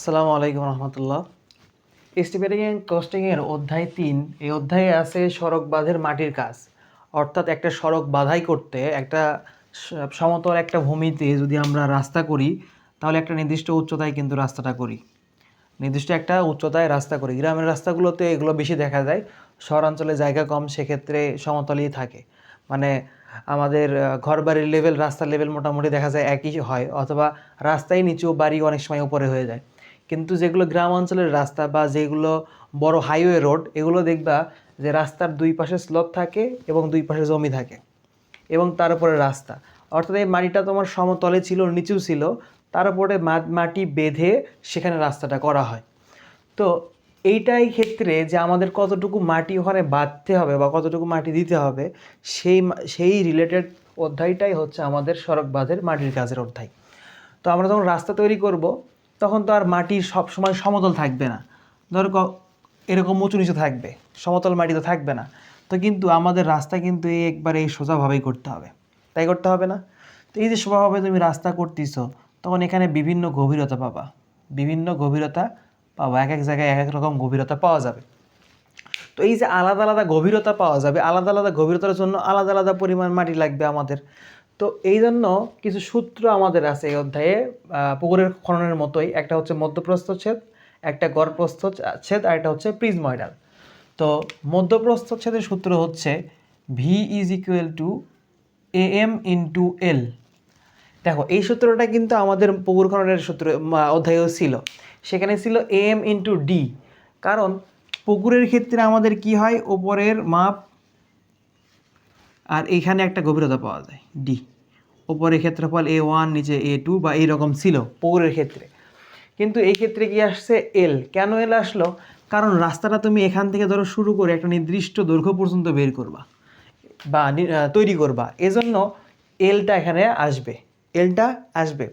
আসসালামু আলাইকুম রহমতুল্লাহ। Estimating and কস্টিংয়ের অধ্যায় তিন এই অধ্যায়ে আছে সড়ক বাঁধের মাটির কাজ। অর্থাৎ একটা সড়ক বাধাই করতে একটা সমতল একটা ভূমিতে যদি আমরা রাস্তা করি তাহলে একটা নির্দিষ্ট উচ্চতায় কিন্তু রাস্তাটা করি। নির্দিষ্ট একটা উচ্চতায় রাস্তা করি। গ্রামের রাস্তাগুলোতে এগুলো বেশি দেখা যায়। শহরাঞ্চলে জায়গা কম সেক্ষেত্রে সমতলই থাকে। মানে আমাদের আহ, ঘরবাড়ির লেভেল রাস্তার লেভেল মোটামুটি দেখা যায় একই হয় অথবা রাস্তায় নিচু বাড়ি অনেক সময় উপরে হয়ে যায়। কিন্তু যেগুলো গ্রাম অঞ্চলের রাস্তা বা যেগুলো বড় হাইওয়ে রোড এগুলো দেখবা যে রাস্তার দুই পাশে স্লোপ থাকে এবং দুই পাশে জমি থাকে এবং তার উপরে রাস্তা। অর্থাৎ এই মাটিটা তোমার সমতলে ছিল, নিচু ছিল, তার উপরে মাটি বেঁধে সেখানে রাস্তাটা করা হয়। তো এইটাই ক্ষেত্রে যে আমাদের কতটুকু মাটি ওখানে বাঁধতে হবে বা কতটুকু মাটি দিতে হবে, সেই সেই রিলেটেড অধ্যায়টাই হচ্ছে আমাদের সড়ক বাঁধের মাটির কাজের অধ্যায়। তো আমরা যখন রাস্তা তৈরি করব তখন তো আর মাটি সব সময় সমতল থাকবে না। ধরো এরকম উঁচু নিচু থাকবে, সমতল মাটি তো থাকবে না। তো কিন্তু আমাদের রাস্তা কিন্তু এই একবারে এই সোজাভাবেই করতে হবে। তাই করতে হবে না? তো এই যে সোজাভাবে তুমি রাস্তা করতেছো, তখন এখানে বিভিন্ন গভীরতা পাবা। বিভিন্ন গভীরতা পাবা, এক এক জায়গায় এক এক রকম গভীরতা পাওয়া যাবে। তো এই যে আলাদা আলাদা গভীরতা পাওয়া যাবে, আলাদা আলাদা গভীরতার জন্য আলাদা আলাদা পরিমাণ মাটি লাগবে আমাদের। তো এই জন্য কিছু সূত্র আমাদের আছে এই অধ্যায়ে পুকুরের খননের মতোই। একটা হচ্ছে মধ্যপ্রস্থচ্ছেদ, একটা গড়প্রস্থ ছেদ আর একটা হচ্ছে প্রিজময়ডাল। তো মধ্যপ্রস্থচ্ছেদের সূত্র হচ্ছে V is equal to A M into L দেখো, এই সূত্রটা কিন্তু আমাদের পুকুর খননের সূত্র অধ্যায়েও ছিল। সেখানে ছিল এ এম ইন্টু ডি কারণ পুকুরের ক্ষেত্রে আমাদের কি হয়? ওপরের মাপ আর এইখানে একটা গভীরতা পাওয়া যায় ডি ওপরের ক্ষেত্রফল এ ওয়ান নিচে এ টু বা এইরকম ছিল পুকুরের ক্ষেত্রে। কিন্তু এই ক্ষেত্রে কি আসছে? এল কেন এল আসলো? কারণ রাস্তাটা তুমি এখান থেকে ধরো শুরু করে একটা নির্দিষ্ট দৈর্ঘ্য পর্যন্ত বের করবা বা তৈরি করবা। এজন্য এলটা এখানে আসবে এলটা আসবে।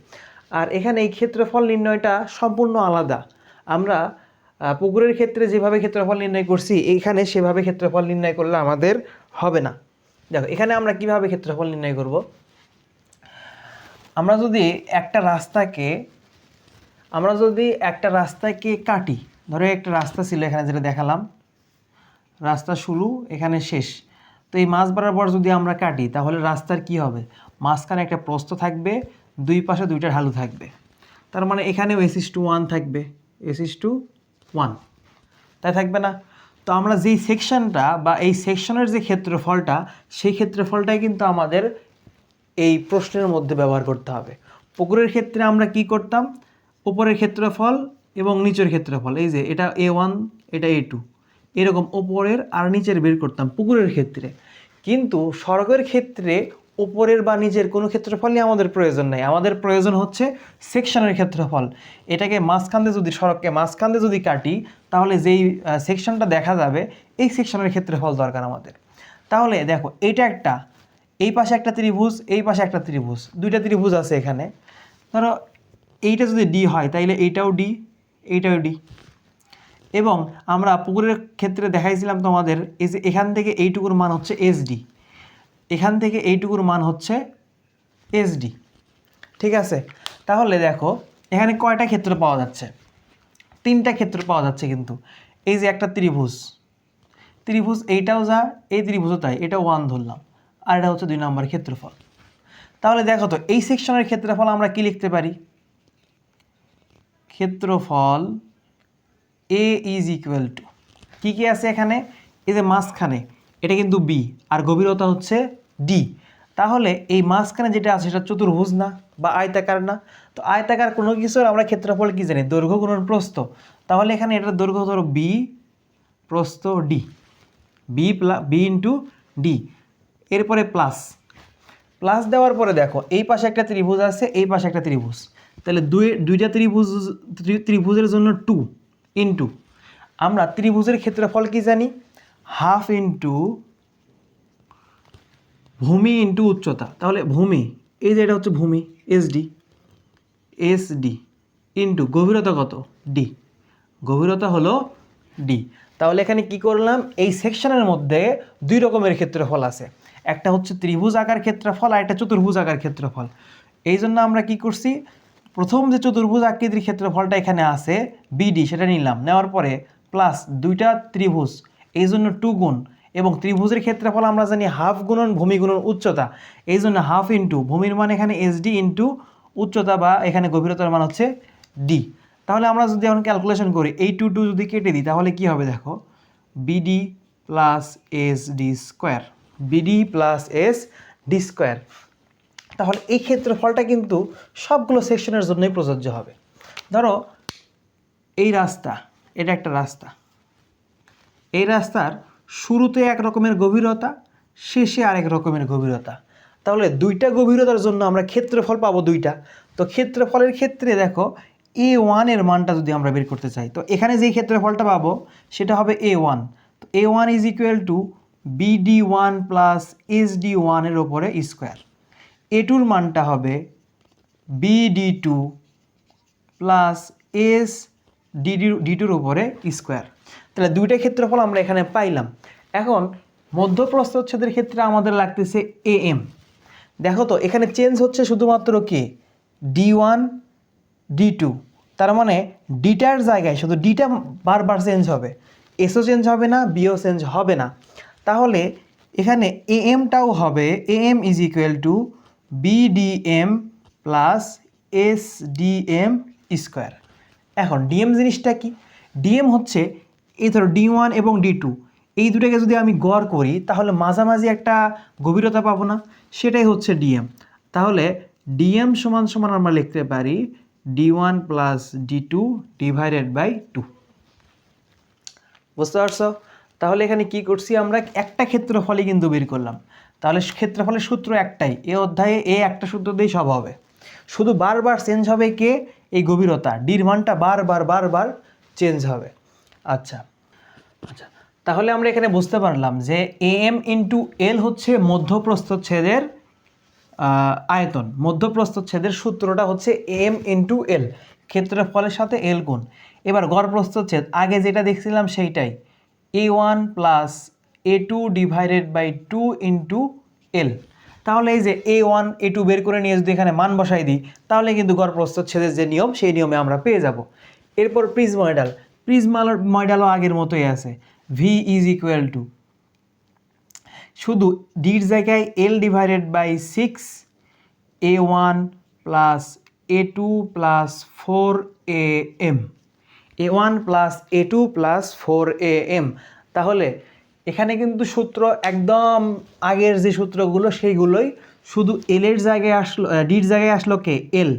আর এখানে এই ক্ষেত্রফল নির্ণয়টা সম্পূর্ণ আলাদা। আমরা পুকুরের ক্ষেত্রে যেভাবে ক্ষেত্রফল নির্ণয় করছি, এইখানে সেভাবে ক্ষেত্রফল নির্ণয় করলে আমাদের হবে না। দেখো, এখানে আমরা কীভাবে ক্ষেত্রফল নির্ণয় করব? আমরা যদি একটা রাস্তাকে, আমরা যদি একটা রাস্তাকে কাটি, ধরো একটা রাস্তা ছিল এখানে যেটা দেখালাম, রাস্তা শুরু, এখানে শেষ। তো এই মাছ বরাবর যদি আমরা কাটি, তাহলে রাস্তার কি হবে? মাঝখানে একটা প্রস্থ থাকবে, দুই পাশে দুইটা ঢালু থাকবে। তার মানে এখানেও এসিস টু ওয়ান থাকবে এসিস টু ওয়ান তাই থাকবে না? তো আমরা যেই সেকশনটা বা এই সেকশনের যে ক্ষেত্রফলটা, সেই ক্ষেত্রফলটাই কিন্তু আমাদের এই প্রশ্নের মধ্যে ব্যবহার করতে হবে। পুকুরের ক্ষেত্রে আমরা কি করতাম? উপরের ক্ষেত্রফল এবং নিচের ক্ষেত্রফল, এই যে এটা এ ওয়ান এটা এ টু এরকম ওপরের আর নিচের বের করতাম পুকুরের ক্ষেত্রে। কিন্তু সড়কের ক্ষেত্রে উপরের বা নিচের কোনো ক্ষেত্রফলই আমাদের প্রয়োজন নেই। আমাদের প্রয়োজন হচ্ছে সেকশনের ক্ষেত্রফল। এটাকে মাঝখানে যদি, সড়ককে মাঝখানে যদি কাটি, তাহলে যেই সেকশনটা দেখা যাবে, এই সেকশনের ক্ষেত্রফল দরকার আমাদের। তাহলে দেখো, এটা একটা, এই পাশে একটা ত্রিভুজ, এই পাশে একটা ত্রিভুজ, দুইটা ত্রিভুজ আছে এখানে। ধরো, এইটা যদি ডি হয়, তাইলে এইটাও ডি এইটাও ডি এবং আমরা পুকুরের ক্ষেত্রে দেখাইছিলাম তোমাদের, এই যে এখান থেকে এইটুকুর মান হচ্ছে এসডি এখান থেকে এইটুকুর মান হচ্ছে এসডি ঠিক আছে? তাহলে দেখো, এখানে কয়টা ক্ষেত্র পাওয়া যাচ্ছে? তিনটা ক্ষেত্র পাওয়া যাচ্ছে কিন্তু। এই যে একটা ত্রিভুজ। ত্রিভুজ এইটাও যা, এই ত্রিভুজও তাই। এটা ওয়ান ধরলাম। আর এটা হচ্ছে দুই নম্বর ক্ষেত্রফল। তাহলে দেখো তো, এই সেকশনের ক্ষেত্রফল আমরা কি লিখতে পারি? ক্ষেত্রফল এ ইজ ইকুয়াল টু কী কী আছে এখানে? এই যে মাঝখানে। এটা কিন্তু বি আর গভীরতা হচ্ছে ডি তাহলে এই মাঝখানে যেটা আছে সেটা চতুর্ভুজ না, বা আয়তাকার না। তো আয়তাকার কোনো কিছুর আমরা ক্ষেত্রফল কি জানি? দৈর্ঘ্য গুণন প্রস্থ। তাহলে এখানে এটার দৈর্ঘ্য ধরো বি প্রস্থ D B plus B into D এরপরে প্লাস প্লাস দেওয়ার পরে দেখো, এই পাশে একটা ত্রিভুজ আছে, এই পাশে একটা ত্রিভুজ। তাহলে দুই, দুইটা ত্রিভুজ, ত্রি- ত্রিভুজের জন্য টু ইন্টু আমরা ত্রিভুজের ক্ষেত্রফল কি জানি? হাফ ইন্টু ভূমি ইন্টু উচ্চতা। তাহলে ভূমি, এই যে এটা হচ্ছে ভূমি এসডি এসডি ইন্টু গভীরতা কত? ডি গভীরতা হলো ডি তাহলে এখানে কি করলাম? এই সেকশনের মধ্যে দুই রকমের ক্ষেত্রফল আছে। একটা হচ্ছে ত্রিভুজ আকার ক্ষেত্রফল আর একটা চতুর্ভুজ আকার ক্ষেত্রফল। এই জন্য আমরা কি করছি? প্রথম যে চতুর্ভুজ আকৃতির ক্ষেত্রফলটা এখানে আছে বিডি সেটা নিলাম। নেওয়ার পরে প্লাস দুইটা ত্রিভুজ এই জন্য টু গুণ এবং ত্রিভুজের ক্ষেত্রফল আমরা জানি হাফ গুণন ভূমি গুণন উচ্চতা। এই জন্য হাফ ইন্টু ভূমির মান এখানে এসডি ইন্টু উচ্চতা বা এখানে গভীরতার মান হচ্ছে ডি তাহলে আমরা যদি এখন ক্যালকুলেশন করি, এই টু টু যদি কেটে দিই, তাহলে কি হবে দেখো? B D plus S D square B D plus S D square তাহলে এই ক্ষেত্রফলটা কিন্তু সবগুলো সেকশনের জন্যই প্রযোজ্য হবে। ধরো, এই রাস্তা, এটা একটা রাস্তা। এই রাস্তার শুরুতে এক রকমের গভীরতা, শেষে আরেক রকমের গভীরতা। তাহলে দুইটা গভীরতার জন্য আমরা ক্ষেত্রফল পাবো দুইটা। তো ক্ষেত্রফলের ক্ষেত্রে দেখো এ ওয়ানের মানটা যদি আমরা বের করতে চাই, তো এখানে যেই ক্ষেত্রফলটা পাবো, সেটা হবে এ ওয়ান তো A one is equal to B D one plus S D ওয়ানের ওপরে স্কোয়ার এ টুর মানটা হবে B D two plus S D D ডিটুর উপরে স্কোয়ার তাহলে দুইটা ক্ষেত্রফল আমরা এখানে পাইলাম। এখন মধ্যপ্রস্থচ্ছেদের ক্ষেত্রে আমাদের লাগতেছে এ এম দেখো তো, এখানে চেঞ্জ হচ্ছে শুধুমাত্র কি? ডি ওয়ান ডি টু তার মানে ডিটার জায়গায়, শুধু ডিটা বারবার চেঞ্জ হবে। এসও চেঞ্জ হবে না বিও চেঞ্জ হবে না। তাহলে এখানে এ এমটাও হবে A M is equal to B D M plus S D M square এখন ডিএম জিনিসটা কি? ডিএম হচ্ছে এই ধরো ডি ওয়ান এবং ডি টু এই দুটাকে যদি আমি গড় করি, তাহলে মাঝামাঝি একটা গভীরতা পাবো না? সেটাই হচ্ছে ডিএম তাহলে ডিএম সমান সমান আমরা লিখতে পারি D one plus D two divided by two বুঝতে পারছ? তাহলে এখানে কি করছি আমরা? একটা ক্ষেত্রফলই কিন্তু বের করলাম। তাহলে ক্ষেত্রফলের সূত্র একটাই। এ অধ্যায়ে এ একটা সূত্র দিয়েই সব হবে। শুধু বারবার চেঞ্জ হবে কে? এই গভীরতা। ডির মানটা বারবার বারবার চেঞ্জ হবে। আচ্ছা আচ্ছা। তাহলে আমরা এখানে বুঝতে পারলাম যে এ এম ইন্টু এল হচ্ছে মধ্যপ্রস্থচ্ছেদের আয়তন। মধ্যপ্রস্থচ্ছেদের সূত্রটা হচ্ছে এম ইন্টু এল ক্ষেত্রফলের সাথে এল গুণ। এবার গড় প্রস্থচ্ছেদ, আগে যেটা দেখছিলাম সেইটাই। A one plus A two divided by two into L তাহলে এই যে এ ওয়ান এ টু বের করে নিয়ে যদি এখানে মান বসাই দিই, তাহলে কিন্তু গড় প্রস্থচ্ছেদের যে নিয়ম, সেই নিয়মে আমরা পেয়ে যাব। এরপর প্রিজময়ডাল প্রিজমাল মডেলও আগের মতোই আছে। ভি ইজ ইকুয়াল টু শুধু ডির জায়গায় L divided by six A one plus A two plus four A M A one plus A two plus four A M তাহলে এখানে কিন্তু সূত্র একদম আগের যে সূত্রগুলো, সেইগুলোই শুধু এলের জায়গায় আসলো ডির জায়গায় আসলো কে? এল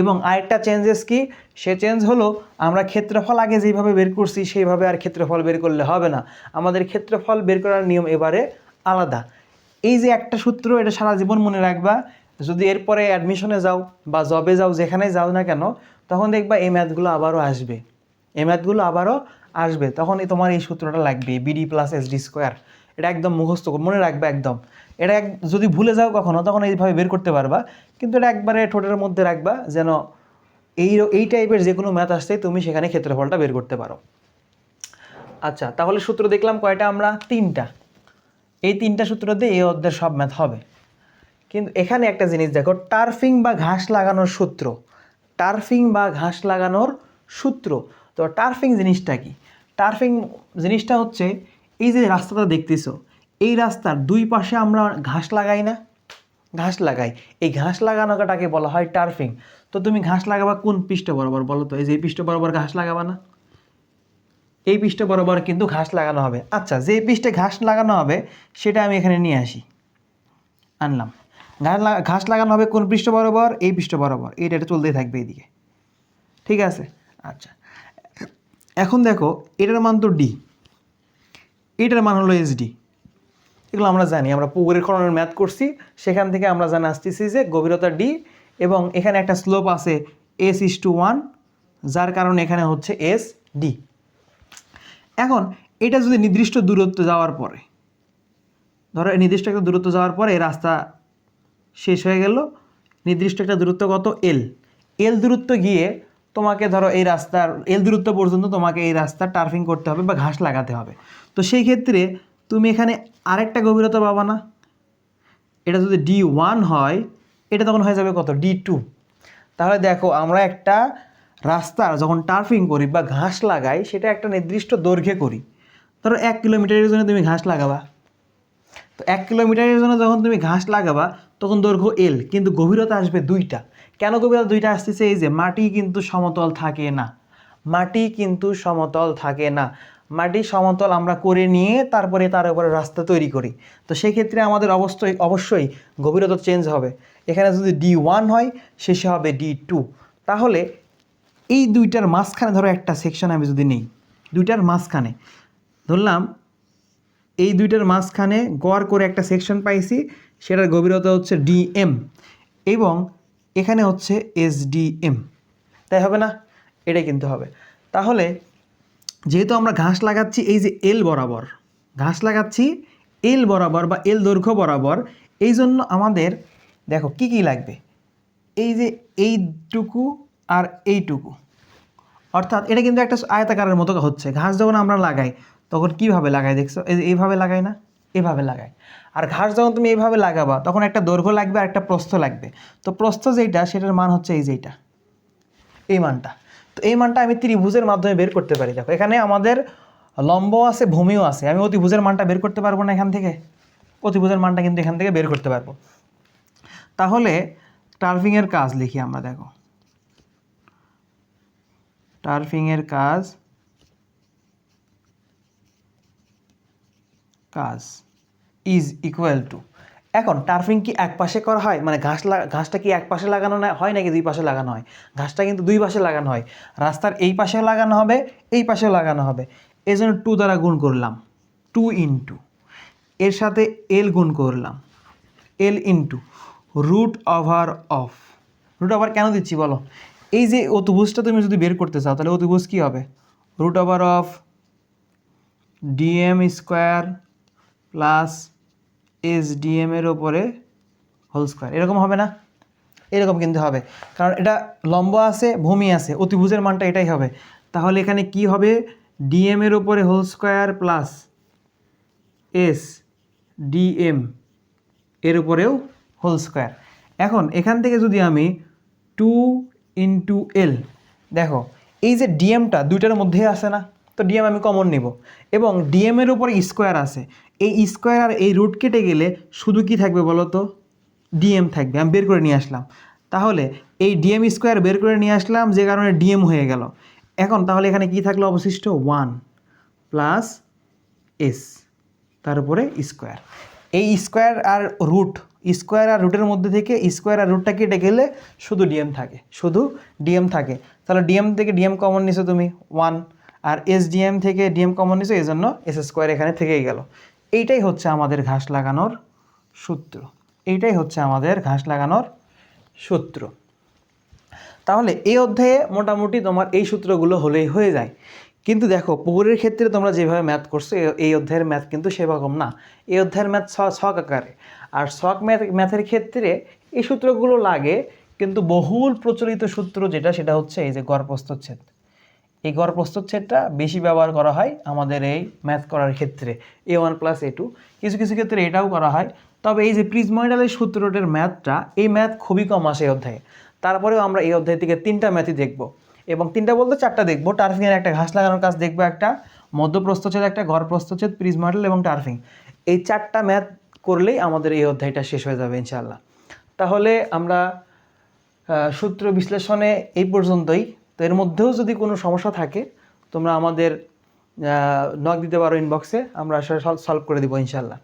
এবং আরেকটা চেঞ্জেস কি? সে চেঞ্জ হলো, আমরা ক্ষেত্রফল আগে যেভাবে বের করছি, সেইভাবে আর ক্ষেত্রফল বের করলে হবে না। আমাদের ক্ষেত্রফল বের করার নিয়ম এবারে আলাদা। এই যে একটা সূত্র, এটা সারা জীবন মনে রাখবা, যদি এরপরে অ্যাডমিশনে যাও বা জবে যাও, যেখানেই যাও না কেন, তখন দেখবা এই ম্যাথগুলো আবারও আসবে। এই ম্যাথগুলো আবারও আসবে, তখনই তোমার এই সূত্রটা লাগবে B D plus S D square এটা একদম মুখস্থ মনে রাখবে একদম। এটা এক, যদি ভুলে যাও কখনো, তখন এইভাবে বের করতে পারবা। কিন্তু এটা একবারে ঠোঁটের মধ্যে রাখবা, যেন এই এই টাইপের যে কোনো ম্যাথ আসতে তুমি সেখানে ক্ষেত্রফলটা বের করতে পারো। আচ্ছা তাহলে সূত্র দেখলাম কয়টা আমরা? তিনটা। এই তিনটা সূত্র দিয়ে এই অধ্যায়ের সব ম্যাথ হবে। কিন্তু এখানে একটা জিনিস দেখো, টার্ফিং বা ঘাস লাগানোর সূত্র। টার্ফিং বা ঘাস লাগানোর সূত্র। তো টার্ফিং জিনিসটা কি? টার্ফিং জিনিসটা হচ্ছে এই যে রাস্তাটা দেখতেছো, এই রাস্তার দুই পাশে আমরা ঘাস লাগাই না? ঘাস লাগাই। এই ঘাস লাগানোটাকে বলা হয় টার্ফিং তো তুমি ঘাস লাগাবা কোন পৃষ্ঠ বরাবর বলো তো? এই যে পৃষ্ঠ বরাবর ঘাস লাগাবা না? এই পৃষ্ঠ বরাবর কিন্তু ঘাস লাগানো হবে। আচ্ছা যে পৃষ্ঠে ঘাস লাগানো হবে, সেটা আমি এখানে নিয়ে আসি। আনলাম। ঘাস ঘাস লাগানো হবে কোন পৃষ্ঠ বরাবর? এই পৃষ্ঠ বরাবর। এইটা এটা চলতেই থাকবে এইদিকে। ঠিক আছে? আচ্ছা। এখন দেখো, এটার মান তো ডি এটার মান হলো এস ডি এগুলো আমরা জানি, আমরা পুকুরের খননের ম্যাথ করছি, সেখান থেকে আমরা জানা আসতেছি যে গভীরতা ডি এবং এখানে একটা স্লোপ আছে এস ইস টু ওয়ান যার কারণে এখানে হচ্ছে এস ডি এখন, এটা যদি নির্দিষ্ট দূরত্ব যাওয়ার পরে, ধরো নির্দিষ্ট একটা দূরত্ব যাওয়ার পরে এই রাস্তা শেষ হয়ে গেল, নির্দিষ্ট একটা দূরত্ব কত এল এল দূরত্ব গিয়ে তোমাকে ধরো এই রাস্তার এল দূরত্ব পর্যন্ত তোমাকে এই রাস্তা টার্ফিং করতে হবে বা ঘাস লাগাতে হবে। তো সেই ক্ষেত্রে তুমি এখানে আরেকটা গভীরতা পাবা না। এটা যদি ডি ওয়ান হয়, এটা তখন হয়ে যাবে কত? ডি টু তাহলে দেখো, আমরা একটা রাস্তার যখন টার্ফিং করি বা ঘাস লাগাই, সেটা একটা নির্দিষ্ট দৈর্ঘ্যে করি। ধরো এক কিলোমিটারের জন্য তুমি ঘাস লাগাবা। তো এক কিলোমিটারের জন্য যখন তুমি ঘাস লাগাবা, তখন দৈর্ঘ্য এল কিন্তু গভীরতা আসবে দুইটা। কেন গভীরতা দুইটা আসতেছে? এই যে, মাটি কিন্তু সমতল থাকে না। মাটি কিন্তু সমতল থাকে না। মাটি সমতল আমরা করে নিয়ে তারপরে তার উপরে রাস্তা তৈরি করি। তো সেক্ষেত্রে আমাদের অবশ্যই অবশ্যই গভীরতা চেঞ্জ হবে। এখানে যদি ডি ওয়ান হয়, শেষে হবে ডি টু তাহলে এই দুইটার মাঝখানে ধরো একটা সেকশন আমি যদি নেই, দুইটার মাঝখানে। ধরলাম এই দুইটার মাঝখানে গড় করে একটা সেকশন পাইছি, সেটার গভীরতা হচ্ছে ডিএম এবং এখানে হচ্ছে এসডিএম তাই হবে না? এটাই কিন্তু হবে। তাহলে যেহেতু আমরা ঘাস লাগাচ্ছি, এই যে এল বরাবর, ঘাস লাগাচ্ছি এল বরাবর বা এল দৈর্ঘ্য বরাবর, এই জন্য আমাদের, দেখো কি কি লাগবে? এই যে এইটুকু আর এইটুকু। অর্থাৎ এটা কিন্তু একটা আয়তাকারের মতো হচ্ছে। ঘাস যখন আমরা লাগাই, তখন কীভাবে লাগাই দেখছ? এই যে এইভাবে লাগাই না? এভাবে লাগাই। আর ঘাস যখন তুমি এইভাবে লাগাবা, তখন একটা দৈর্ঘ্য লাগবে আর একটা প্রস্থ লাগবে। তো প্রস্থ যেইটা, সেটার মান হচ্ছে এই যেইটা। এই মানটা। তো এই মানটা আমি ত্রিভুজের মাধ্যমে বের করতে পারি। দেখো, এখানে আমাদের লম্ব আছে, ভূমিও আছে। আমি অতিভুজের মানটা বের করতে পারব না এখান থেকে? অতিভুজের মানটা কিন্তু এখান থেকে বের করতে পারব। তাহলে টার্ফিংয়ের কাজ লিখি আমরা, দেখো। টার্ফিংয়ের কাজ কাজ। ইজ ইকুয়াল টু এখন টার্ফিং কি এক পাশে করা হয়? মানে ঘাস ঘাসটা কি এক পাশে লাগানো হয় নাকি দুই পাশে লাগানো হয়? ঘাসটা কিন্তু দুই পাশে লাগানো হয়। রাস্তার এই পাশেও লাগানো হবে, এই পাশেও লাগানো হবে। এই জন্য টু দ্বারা গুণ করলাম। টু ইন্টু এর সাথে এল গুণ করলাম। L into root over of root over কেন দিচ্ছি বলো? এই যে অতিভুজটা তুমি যদি বের করতে চাও, তাহলে অতুভুজ কী হবে? Root over of D M square plus S D M এর ওপরে হোল স্কোয়ার এরকম হবে না? এরকম কিন্তু হবে। কারণ এটা লম্ব আছে, ভূমি আছে, অতিভুজের মানটা এটাই হবে। তাহলে এখানে কি হবে? ডিএম এর ওপরে whole square plus S D M এর উপরেও হোল স্কোয়ার এখন এখান থেকে যদি আমি টু ইন্টু এল দেখো, এই যে ডিএমটা দুইটার মধ্যে আসে না? তো ডিএম আমি কমন নিব। এবং ডিএমের উপরে স্কোয়ার আছে। এই স্কোয়ার আর এই রুট কেটে গেলে শুধু কি থাকবে বলো তো ডিএম থাকবে। আমি বের করে নিয়ে আসলাম। তাহলে এই ডিএম স্কোয়ার বের করে নিয়ে আসলাম, যে কারণে ডিএম হয়ে গেল। এখন তাহলে এখানে কি থাকল অবশিষ্ট? ওয়ান প্লাস এস তার উপরে স্কোয়ার এই স্কোয়ার আর রুট স্কোয়ার আর রুটের মধ্যে থেকে স্কোয়ার আর রুটটা কেটে গেলে শুধু ডিএম থাকে। শুধু ডিএম থাকে। তাহলে ডিএম থেকে ডিএম কমন নিছো তুমি। ওয়ান আর এস ডিএম থেকে ডিএম কমন নিছো এই জন্য এস স্কোয়ার এখানে থেকেই গেল। এইটাই হচ্ছে আমাদের ঘাস লাগানোর সূত্র। এইটাই হচ্ছে আমাদের ঘাস লাগানোর সূত্র। তাহলে এই অধ্যায়ে মোটামুটি তোমার এই সূত্রগুলো হলেই হয়ে যায়। কিন্তু দেখো, পুকুরের ক্ষেত্রে তোমরা যেভাবে ম্যাথ করছ এই অধ্যায়ের ম্যাথ কিন্তু সেরকম না। এই অধ্যায়ের ম্যাথ ছক আকারে। আর ছক ম্যাথ ম্যাথের ক্ষেত্রে এই সূত্রগুলো লাগে, কিন্তু বহুল প্রচলিত সূত্র যেটা, সেটা হচ্ছে এই যে গড় প্রস্থচ্ছেদ এই গড় প্রস্তুচ্ছেদটা বেশি ব্যবহার করা হয় আমাদের এই ম্যাথ করার ক্ষেত্রে A one plus A two কিছু কিছু ক্ষেত্রে এটাও করা হয়। তবে এই যে প্রিজময়েডালের সূত্রটার ম্যাথটা এই ম্যাথ খুবই কম আসে এই অধ্যায়ে। তারপরেও আমরা এই অধ্যায় থেকে তিনটা ম্যাথই দেখব। এবং তিনটা বলতে চারটা দেখব। টার্ফিংয়ের একটা ঘাস লাগানোর কাজ দেখব একটা, মধ্যপ্রস্থচ্ছেদ একটা গড় প্রস্থচ্ছেদ প্রিজময়েডাল এবং টার্ফিং। এই চারটা ম্যাথ করলেই আমাদের এই অধ্যায়টা শেষ হয়ে যাবে ইনশাআল্লাহ। তাহলে আমরা সূত্র বিশ্লেষণে এই পর্যন্তই। তো এর মধ্যেও যদি কোনো সমস্যা থাকে, তোমরা আমাদের নক দিতে পারো ইনবক্সে আমরা সলভ করে দেবো ইনশাআল্লাহ।